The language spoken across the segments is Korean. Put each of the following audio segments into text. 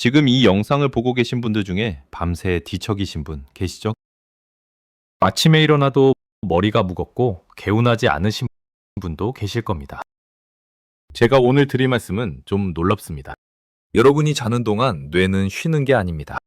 지금 이 영상을 보고 계신 분들 중에 밤새 뒤척이신 분 계시죠? 아침에 일어나도 머리가 무겁고 개운하지 않으신 분도 계실 겁니다. 제가 오늘 드릴 말씀은 좀 놀랍습니다. 여러분이 자는 동안 뇌는 쉬는 게 아닙니다.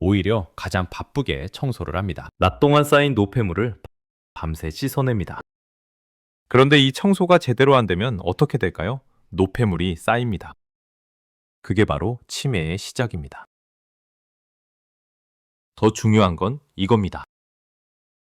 오히려 가장 바쁘게 청소를 합니다. 낮 동안 쌓인 노폐물을 밤새 씻어냅니다. 그런데 이 청소가 제대로 안 되면 어떻게 될까요? 노폐물이 쌓입니다. 그게 바로 치매의 시작입니다. 더 중요한 건 이겁니다.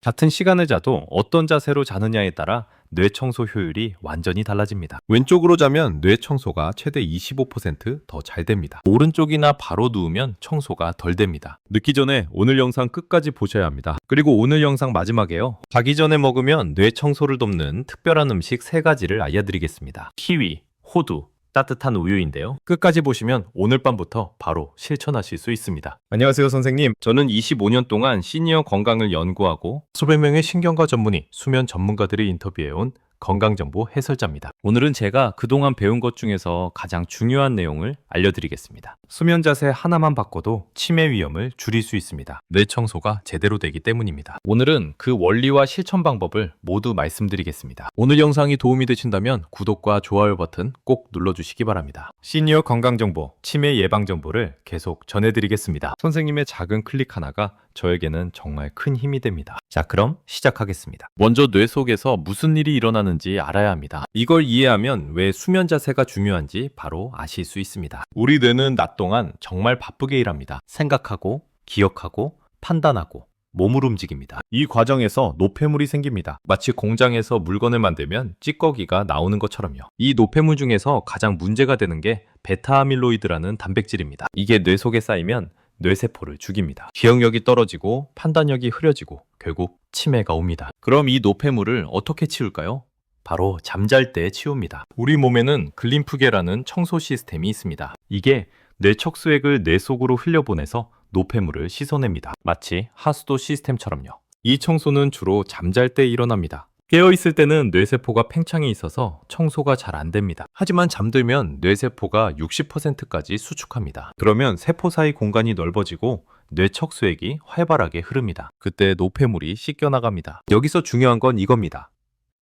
같은 시간을 자도 어떤 자세로 자느냐에 따라 뇌 청소 효율이 완전히 달라집니다. 왼쪽으로 자면 뇌 청소가 최대 25%더 잘 됩니다. 오른쪽이나 바로 누우면 청소가 덜 됩니다. 늦기 전에 오늘 영상 끝까지 보셔야 합니다. 그리고 오늘 영상 마지막에요. 자기 전에 먹으면 뇌 청소를 돕는 특별한 음식 세 가지를 알려드리겠습니다. 키위, 호두, 따뜻한 우유인데요. 끝까지 보시면 오늘 밤부터 바로 실천하실 수 있습니다. 안녕하세요, 선생님. 저는 25년 동안 시니어 건강을 연구하고 수백 명의 신경과 전문의, 수면 전문가들을 인터뷰해온 건강정보 해설자입니다. 오늘은 제가 그동안 배운 것 중에서 가장 중요한 내용을 알려드리겠습니다. 수면 자세 하나만 바꿔도 치매 위험을 줄일 수 있습니다. 뇌 청소가 제대로 되기 때문입니다. 오늘은 그 원리와 실천 방법을 모두 말씀드리겠습니다. 오늘 영상이 도움이 되신다면 구독과 좋아요 버튼 꼭 눌러주시기 바랍니다. 시니어 건강정보, 치매 예방정보를 계속 전해드리겠습니다. 선생님의 작은 클릭 하나가 저에게는 정말 큰 힘이 됩니다. 자, 그럼 시작하겠습니다. 먼저 뇌 속에서 무슨 일이 일어나는지 알아야 합니다. 이걸 이해하면 왜 수면 자세가 중요한지 바로 아실 수 있습니다. 우리 뇌는 낮 동안 정말 바쁘게 일합니다. 생각하고, 기억하고, 판단하고, 몸을 움직입니다. 이 과정에서 노폐물이 생깁니다. 마치 공장에서 물건을 만들면 찌꺼기가 나오는 것처럼요. 이 노폐물 중에서 가장 문제가 되는 게 베타아밀로이드라는 단백질입니다. 이게 뇌 속에 쌓이면 뇌세포를 죽입니다. 기억력이 떨어지고 판단력이 흐려지고 결국 치매가 옵니다. 그럼 이 노폐물을 어떻게 치울까요? 바로 잠잘 때 치웁니다. 우리 몸에는 글림프계라는 청소 시스템이 있습니다. 이게 뇌척수액을 뇌 속으로 흘려보내서 노폐물을 씻어냅니다. 마치 하수도 시스템처럼요. 이 청소는 주로 잠잘 때 일어납니다. 깨어있을 때는 뇌세포가 팽창해 있어서 청소가 잘 안 됩니다. 하지만 잠들면 뇌세포가 60%까지 수축합니다. 그러면 세포 사이 공간이 넓어지고 뇌척수액이 활발하게 흐릅니다. 그때 노폐물이 씻겨 나갑니다. 여기서 중요한 건 이겁니다.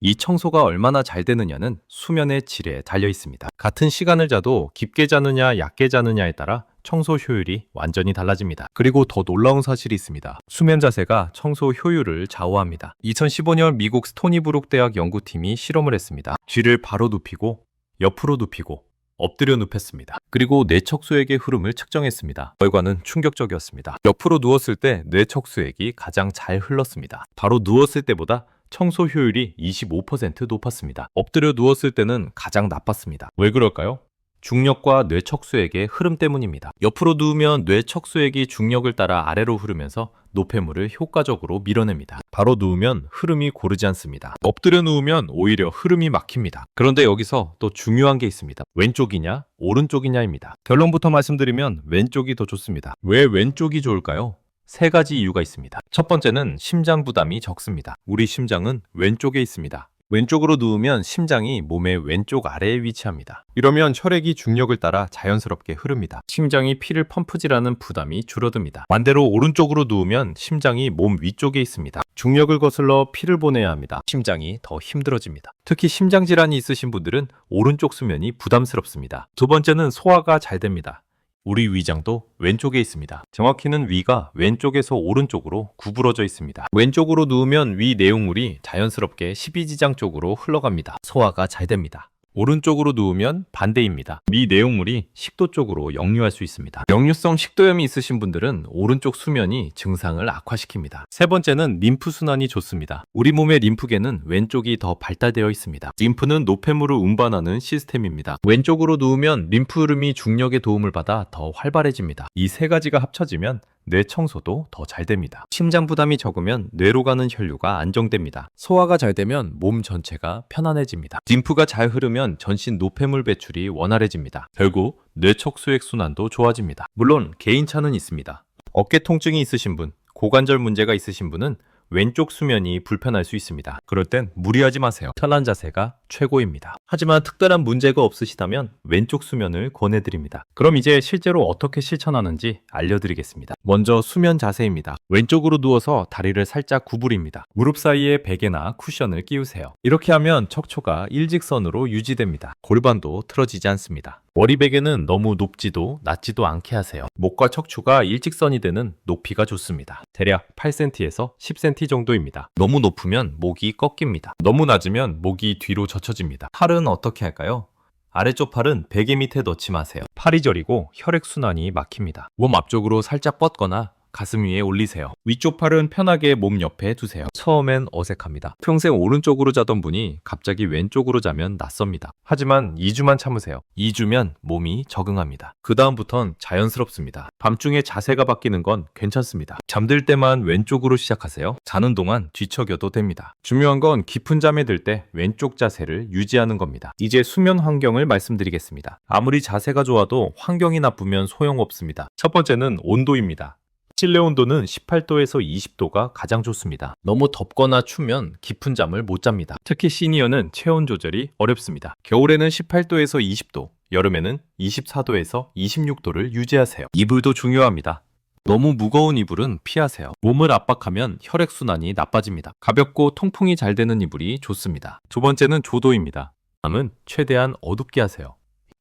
이 청소가 얼마나 잘 되느냐는 수면의 질에 달려 있습니다. 같은 시간을 자도 깊게 자느냐 얕게 자느냐에 따라 청소 효율이 완전히 달라집니다. 그리고 더 놀라운 사실이 있습니다. 수면 자세가 청소 효율을 좌우합니다. 2015년 미국 스토니브룩 대학 연구팀이 실험을 했습니다. 쥐를 바로 눕히고 옆으로 눕히고 엎드려 눕혔습니다. 그리고 뇌척수액의 흐름을 측정했습니다. 결과는 충격적이었습니다. 옆으로 누웠을 때 뇌척수액이 가장 잘 흘렀습니다. 바로 누웠을 때보다 청소 효율이 25% 높았습니다. 엎드려 누웠을 때는 가장 나빴습니다. 왜 그럴까요? 중력과 뇌척수액의 흐름 때문입니다. 옆으로 누우면 뇌척수액이 중력을 따라 아래로 흐르면서 노폐물을 효과적으로 밀어냅니다. 바로 누우면 흐름이 고르지 않습니다. 엎드려 누우면 오히려 흐름이 막힙니다. 그런데 여기서 또 중요한 게 있습니다. 왼쪽이냐, 오른쪽이냐입니다. 결론부터 말씀드리면 왼쪽이 더 좋습니다. 왜 왼쪽이 좋을까요? 세 가지 이유가 있습니다. 첫 번째는 심장 부담이 적습니다. 우리 심장은 왼쪽에 있습니다. 왼쪽으로 누우면 심장이 몸의 왼쪽 아래에 위치합니다. 이러면 혈액이 중력을 따라 자연스럽게 흐릅니다. 심장이 피를 펌프질하는 부담이 줄어듭니다. 반대로 오른쪽으로 누우면 심장이 몸 위쪽에 있습니다. 중력을 거슬러 피를 보내야 합니다. 심장이 더 힘들어집니다. 특히 심장 질환이 있으신 분들은 오른쪽 수면이 부담스럽습니다. 두 번째는 소화가 잘 됩니다. 우리 위장도 왼쪽에 있습니다. 정확히는 위가 왼쪽에서 오른쪽으로 구부러져 있습니다. 왼쪽으로 누우면 위 내용물이 자연스럽게 십이지장 쪽으로 흘러갑니다. 소화가 잘 됩니다. 오른쪽으로 누우면 반대입니다. 위 내용물이 식도 쪽으로 역류할 수 있습니다. 역류성 식도염이 있으신 분들은 오른쪽 수면이 증상을 악화시킵니다. 세 번째는 림프 순환이 좋습니다. 우리 몸의 림프계는 왼쪽이 더 발달되어 있습니다. 림프는 노폐물을 운반하는 시스템입니다. 왼쪽으로 누우면 림프 흐름이 중력의 도움을 받아 더 활발해집니다. 이 세 가지가 합쳐지면 뇌 청소도 더 잘 됩니다. 심장 부담이 적으면 뇌로 가는 혈류가 안정됩니다. 소화가 잘 되면 몸 전체가 편안해집니다. 림프가 잘 흐르면 전신 노폐물 배출이 원활해집니다. 결국 뇌척수액 순환도 좋아집니다. 물론 개인차는 있습니다. 어깨 통증이 있으신 분, 고관절 문제가 있으신 분은 왼쪽 수면이 불편할 수 있습니다. 그럴 땐 무리하지 마세요. 편한 자세가 최고입니다. 하지만 특별한 문제가 없으시다면 왼쪽 수면을 권해드립니다. 그럼 이제 실제로 어떻게 실천하는지 알려드리겠습니다. 먼저 수면 자세입니다. 왼쪽으로 누워서 다리를 살짝 구부립니다. 무릎 사이에 베개나 쿠션을 끼우세요. 이렇게 하면 척추가 일직선으로 유지됩니다. 골반도 틀어지지 않습니다. 머리 베개는 너무 높지도 낮지도 않게 하세요. 목과 척추가 일직선이 되는 높이가 좋습니다. 대략 8cm에서 10cm 정도입니다. 너무 높으면 목이 꺾입니다. 너무 낮으면 목이 뒤로 젖혀집니다. 팔은 어떻게 할까요? 아래쪽 팔은 베개 밑에 넣지 마세요. 팔이 저리고 혈액순환이 막힙니다. 몸 앞쪽으로 살짝 뻗거나 가슴 위에 올리세요. 위쪽 팔은 편하게 몸 옆에 두세요. 처음엔 어색합니다. 평생 오른쪽으로 자던 분이 갑자기 왼쪽으로 자면 낯섭니다. 하지만 2주만 참으세요. 2주면 몸이 적응합니다. 그 다음부턴 자연스럽습니다. 밤중에 자세가 바뀌는 건 괜찮습니다. 잠들 때만 왼쪽으로 시작하세요. 자는 동안 뒤척여도 됩니다. 중요한 건 깊은 잠에 들 때 왼쪽 자세를 유지하는 겁니다. 이제 수면 환경을 말씀드리겠습니다. 아무리 자세가 좋아도 환경이 나쁘면 소용없습니다. 첫 번째는 온도입니다. 실내 온도는 18도에서 20도가 가장 좋습니다. 너무 덥거나 추면 깊은 잠을 못 잡니다. 특히 시니어는 체온 조절이 어렵습니다. 겨울에는 18도에서 20도, 여름에는 24도에서 26도를 유지하세요. 이불도 중요합니다. 너무 무거운 이불은 피하세요. 몸을 압박하면 혈액순환이 나빠집니다. 가볍고 통풍이 잘 되는 이불이 좋습니다. 두 번째는 조도입니다. 밤은 최대한 어둡게 하세요.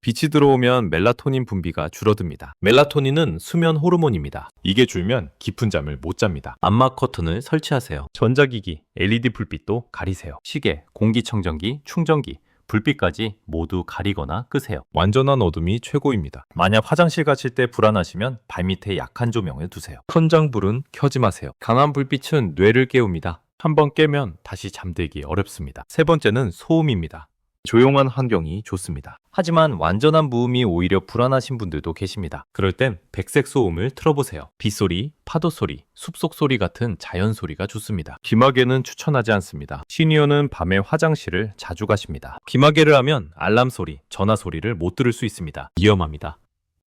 빛이 들어오면 멜라토닌 분비가 줄어듭니다. 멜라토닌은 수면 호르몬입니다. 이게 줄면 깊은 잠을 못 잡니다. 암막 커튼을 설치하세요. 전자기기, LED 불빛도 가리세요. 시계, 공기청정기, 충전기, 불빛까지 모두 가리거나 끄세요. 완전한 어둠이 최고입니다. 만약 화장실 가실 때 불안하시면 발밑에 약한 조명을 두세요. 천장 불은 켜지 마세요. 강한 불빛은 뇌를 깨웁니다. 한번 깨면 다시 잠들기 어렵습니다. 세 번째는 소음입니다. 조용한 환경이 좋습니다. 하지만 완전한 무음이 오히려 불안하신 분들도 계십니다. 그럴 땐 백색 소음을 틀어보세요. 빗소리, 파도 소리, 숲속 소리 같은 자연 소리가 좋습니다. 귀마개는 추천하지 않습니다. 시니어는 밤에 화장실을 자주 가십니다. 귀마개를 하면 알람 소리, 전화 소리를 못 들을 수 있습니다. 위험합니다.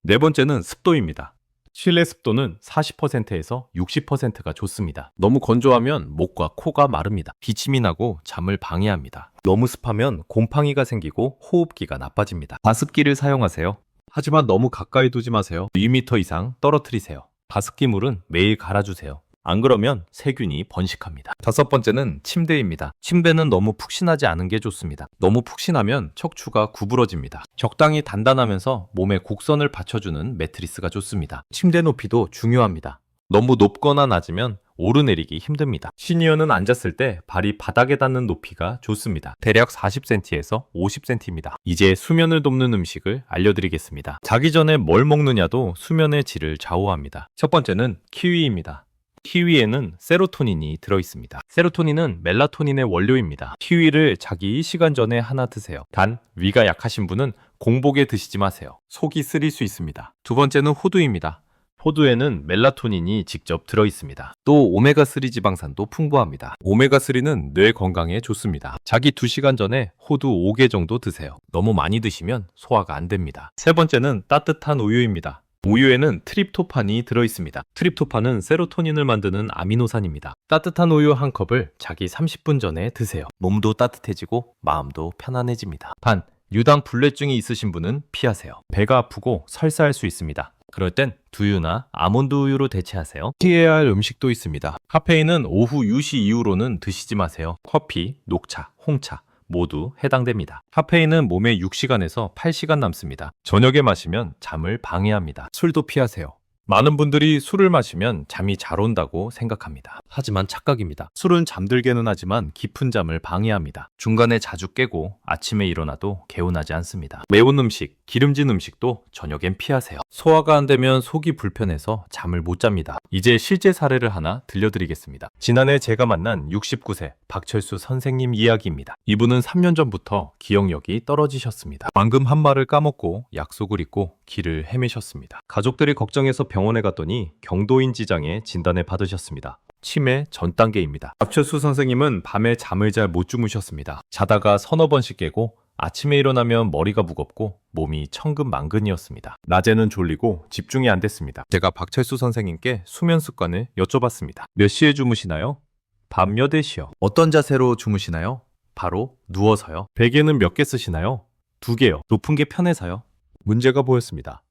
네 번째는 습도입니다. 실내 습도는 40%에서 60%가 좋습니다. 너무 건조하면 목과 코가 마릅니다. 기침이 나고 잠을 방해합니다. 너무 습하면 곰팡이가 생기고 호흡기가 나빠집니다. 가습기를 사용하세요. 하지만 너무 가까이 두지 마세요. 2m 이상 떨어뜨리세요. 가습기 물은 매일 갈아주세요. 안 그러면 세균이 번식합니다. 다섯 번째는 침대입니다. 침대는 너무 푹신하지 않은 게 좋습니다. 너무 푹신하면 척추가 구부러집니다. 적당히 단단하면서 몸에 곡선을 받쳐주는 매트리스가 좋습니다. 침대 높이도 중요합니다. 너무 높거나 낮으면 오르내리기 힘듭니다. 시니어는 앉았을 때 발이 바닥에 닿는 높이가 좋습니다. 대략 40cm에서 50cm입니다. 이제 수면을 돕는 음식을 알려드리겠습니다. 자기 전에 뭘 먹느냐도 수면의 질을 좌우합니다. 첫 번째는 키위입니다. 키위에는 세로토닌이 들어있습니다. 세로토닌은 멜라토닌의 원료입니다. 키위를 자기 시간 전에 하나 드세요. 단, 위가 약하신 분은 공복에 드시지 마세요. 속이 쓰릴 수 있습니다. 두 번째는 호두입니다. 호두에는 멜라토닌이 직접 들어있습니다. 또 오메가3 지방산도 풍부합니다. 오메가3는 뇌 건강에 좋습니다. 자기 2시간 전에 호두 5개 정도 드세요. 너무 많이 드시면 소화가 안 됩니다. 세 번째는 따뜻한 우유입니다. 우유에는 트립토판이 들어있습니다. 트립토판은 세로토닌을 만드는 아미노산입니다. 따뜻한 우유 한 컵을 자기 30분 전에 드세요. 몸도 따뜻해지고 마음도 편안해집니다. 반, 유당 불내증이 있으신 분은 피하세요. 배가 아프고 설사할 수 있습니다. 그럴 땐 두유나 아몬드 우유로 대체하세요. 피해야 할 음식도 있습니다. 카페인은 오후 2시 이후로는 드시지 마세요. 커피, 녹차, 홍차, 모두 해당됩니다. 카페인은 몸에 6시간에서 8시간 남습니다. 저녁에 마시면 잠을 방해합니다. 술도 피하세요. 많은 분들이 술을 마시면 잠이 잘 온다고 생각합니다. 하지만 착각입니다. 술은 잠들게는 하지만 깊은 잠을 방해합니다. 중간에 자주 깨고 아침에 일어나도 개운하지 않습니다. 매운 음식, 기름진 음식도 저녁엔 피하세요. 소화가 안 되면 속이 불편해서 잠을 못 잡니다. 이제 실제 사례를 하나 들려드리겠습니다. 지난해 제가 만난 69세 박철수 선생님 이야기입니다. 이분은 3년 전부터 기억력이 떨어지셨습니다. 방금 한 말을 까먹고 약속을 잊고 길을 헤매셨습니다. 가족들이 걱정해서 병원에 갔더니 경도인 지장에 진단을 받으셨습니다. 치매 전 단계입니다. 박철수 선생님은 밤에 잠을 잘 못 주무셨습니다. 자다가 서너 번씩 깨고 아침에 일어나면 머리가 무겁고 몸이 천근만근이었습니다. 낮에는 졸리고 집중이 안 됐습니다. 제가 박철수 선생님께 수면 습관을 여쭤봤습니다. 몇 시에 주무시나요? 밤몇 시요? 어떤 자세로 주무시나요? 바로 누워서요. 베개는 몇 개 쓰시나요? 두 개요. 높은 게 편해서요. 문제가 보였습니다.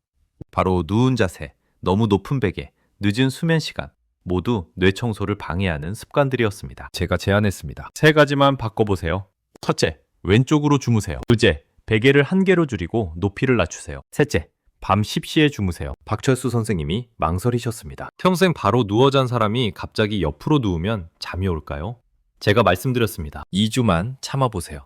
바로 누운 자세, 너무 높은 베개, 늦은 수면 시간, 모두 뇌 청소를 방해하는 습관들이었습니다. 제가 제안했습니다. 세 가지만 바꿔보세요. 첫째, 왼쪽으로 주무세요. 둘째, 베개를 한 개로 줄이고 높이를 낮추세요. 셋째, 밤 10시에 주무세요. 박철수 선생님이 망설이셨습니다. 평생 바로 누워 잔 사람이 갑자기 옆으로 누우면 잠이 올까요? 제가 말씀드렸습니다. 2주만 참아보세요.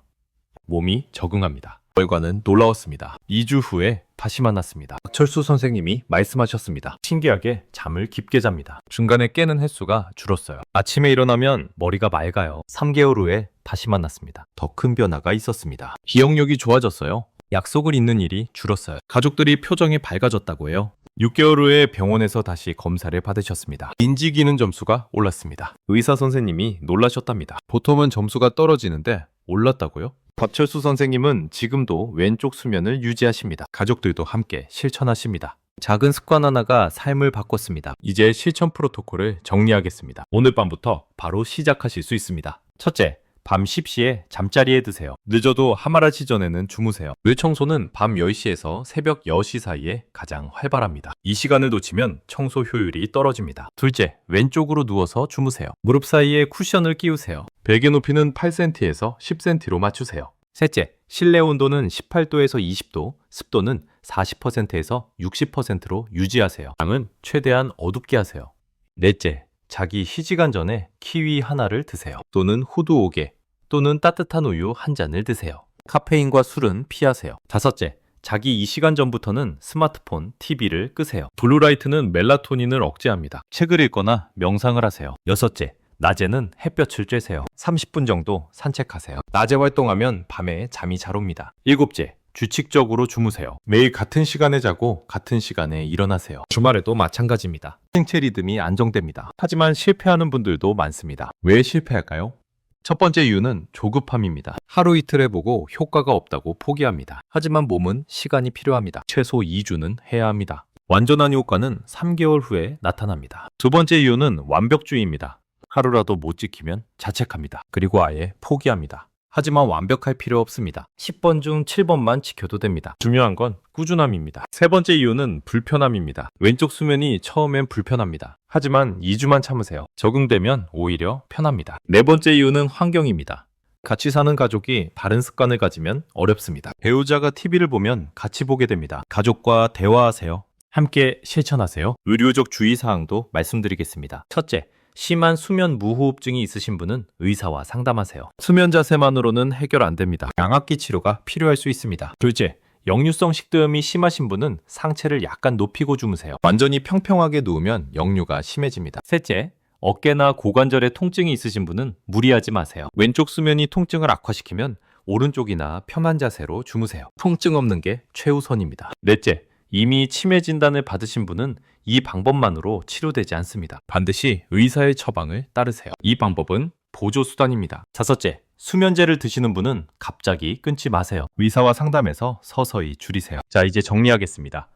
몸이 적응합니다. 결과는 놀라웠습니다. 2주 후에 다시 만났습니다. 박철수 선생님이 말씀하셨습니다. 신기하게 잠을 깊게 잡니다. 중간에 깨는 횟수가 줄었어요. 아침에 일어나면 머리가 맑아요. 3개월 후에 다시 만났습니다. 더 큰 변화가 있었습니다. 기억력이 좋아졌어요. 약속을 잊는 일이 줄었어요. 가족들이 표정이 밝아졌다고 해요. 6개월 후에 병원에서 다시 검사를 받으셨습니다. 인지 기능 점수가 올랐습니다. 의사 선생님이 놀라셨답니다. 보통은 점수가 떨어지는데 올랐다고요? 박철수 선생님은 지금도 왼쪽 수면을 유지하십니다. 가족들도 함께 실천하십니다. 작은 습관 하나가 삶을 바꿨습니다. 이제 실천 프로토콜을 정리하겠습니다. 오늘 밤부터 바로 시작하실 수 있습니다. 첫째, 밤 10시에 잠자리에 드세요. 늦어도 하마라시 전에는 주무세요. 뇌 청소는 밤 10시에서 새벽 10시 사이에 가장 활발합니다. 이 시간을 놓치면 청소 효율이 떨어집니다. 둘째, 왼쪽으로 누워서 주무세요. 무릎 사이에 쿠션을 끼우세요. 베개 높이는 8cm에서 10cm로 맞추세요. 셋째, 실내 온도는 18도에서 20도, 습도는 40%에서 60%로 유지하세요. 방은 최대한 어둡게 하세요. 넷째, 자기 희지간 전에 키위 하나를 드세요. 또는 후드 5개, 또는 따뜻한 우유 한 잔을 드세요. 카페인과 술은 피하세요. 다섯째, 자기 이 시간 전부터는 스마트폰, TV를 끄세요. 블루라이트는 멜라토닌을 억제합니다. 책을 읽거나 명상을 하세요. 여섯째, 낮에는 햇볕을 쬐세요. 30분 정도 산책하세요. 낮에 활동하면 밤에 잠이 잘 옵니다. 일곱째, 규칙적으로 주무세요. 매일 같은 시간에 자고 같은 시간에 일어나세요. 주말에도 마찬가지입니다. 생체 리듬이 안정됩니다. 하지만 실패하는 분들도 많습니다. 왜 실패할까요? 첫 번째 이유는 조급함입니다. 하루 이틀 해보고 효과가 없다고 포기합니다. 하지만 몸은 시간이 필요합니다. 최소 2주는 해야 합니다. 완전한 효과는 3개월 후에 나타납니다. 두 번째 이유는 완벽주의입니다. 하루라도 못 지키면 자책합니다. 그리고 아예 포기합니다. 하지만 완벽할 필요 없습니다. 10번 중 7번만 지켜도 됩니다. 중요한 건 꾸준함입니다. 세 번째 이유는 불편함입니다. 왼쪽 수면이 처음엔 불편합니다. 하지만 2주만 참으세요. 적응되면 오히려 편합니다. 네 번째 이유는 환경입니다. 같이 사는 가족이 다른 습관을 가지면 어렵습니다. 배우자가 TV를 보면 같이 보게 됩니다. 가족과 대화하세요. 함께 실천하세요. 의료적 주의사항도 말씀드리겠습니다. 첫째, 심한 수면 무호흡증이 있으신 분은 의사와 상담하세요. 수면 자세만으로는 해결 안 됩니다. 양압기 치료가 필요할 수 있습니다. 둘째, 역류성 식도염이 심하신 분은 상체를 약간 높이고 주무세요. 완전히 평평하게 누우면 역류가 심해집니다. 셋째, 어깨나 고관절에 통증이 있으신 분은 무리하지 마세요. 왼쪽 수면이 통증을 악화시키면 오른쪽이나 편한 자세로 주무세요. 통증 없는 게 최우선입니다. 넷째, 이미 치매 진단을 받으신 분은 이 방법만으로 치료되지 않습니다. 반드시 의사의 처방을 따르세요. 이 방법은 보조 수단입니다. 다섯째, 수면제를 드시는 분은 갑자기 끊지 마세요. 의사와 상담해서 서서히 줄이세요. 자, 이제 정리하겠습니다.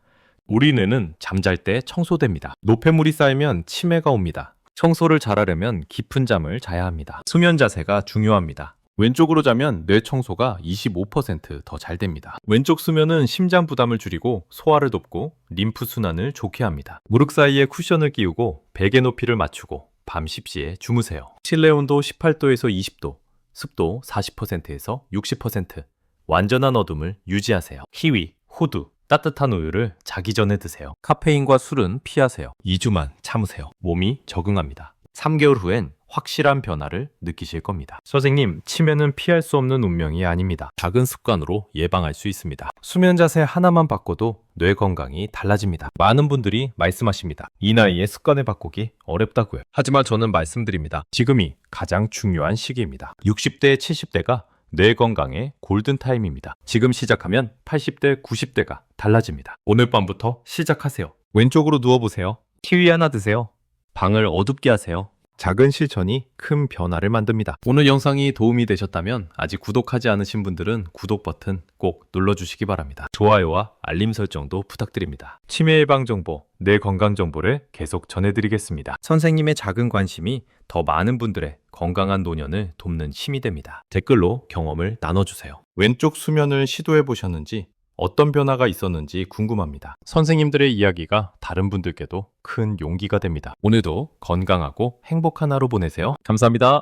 우리 뇌는 잠잘 때 청소됩니다. 노폐물이 쌓이면 치매가 옵니다. 청소를 잘하려면 깊은 잠을 자야 합니다. 수면 자세가 중요합니다. 왼쪽으로 자면 뇌 청소가 25%더 잘 됩니다. 왼쪽 수면은 심장 부담을 줄이고 소화를 돕고 림프 순환을 좋게 합니다. 무릎 사이에 쿠션을 끼우고 베개 높이를 맞추고 밤 10시에 주무세요. 실내 온도 18도에서 20도, 습도 40%에서 60%, 완전한 어둠을 유지하세요. 키위, 호두, 따뜻한 우유를 자기 전에 드세요. 카페인과 술은 피하세요. 2주만 참으세요. 몸이 적응합니다. 3개월 후엔 확실한 변화를 느끼실 겁니다. 선생님, 치매는 피할 수 없는 운명이 아닙니다. 작은 습관으로 예방할 수 있습니다. 수면 자세 하나만 바꿔도 뇌 건강이 달라집니다. 많은 분들이 말씀하십니다. 이 나이에 습관을 바꾸기 어렵다고요. 하지만 저는 말씀드립니다. 지금이 가장 중요한 시기입니다. 60대, 70대가 뇌 건강의 골든타임입니다. 지금 시작하면 80대, 90대가 달라집니다. 오늘 밤부터 시작하세요. 왼쪽으로 누워보세요. 키위 하나 드세요. 방을 어둡게 하세요. 작은 실천이 큰 변화를 만듭니다. 오늘 영상이 도움이 되셨다면 아직 구독하지 않으신 분들은 구독 버튼 꼭 눌러주시기 바랍니다. 좋아요와 알림 설정도 부탁드립니다. 치매 예방 정보, 뇌 건강 정보를 계속 전해드리겠습니다. 선생님의 작은 관심이 더 많은 분들의 건강한 노년을 돕는 힘이 됩니다. 댓글로 경험을 나눠주세요. 왼쪽 수면을 시도해 보셨는지 어떤 변화가 있었는지 궁금합니다. 선생님들의 이야기가 다른 분들께도 큰 용기가 됩니다. 오늘도 건강하고 행복한 하루 보내세요. 감사합니다.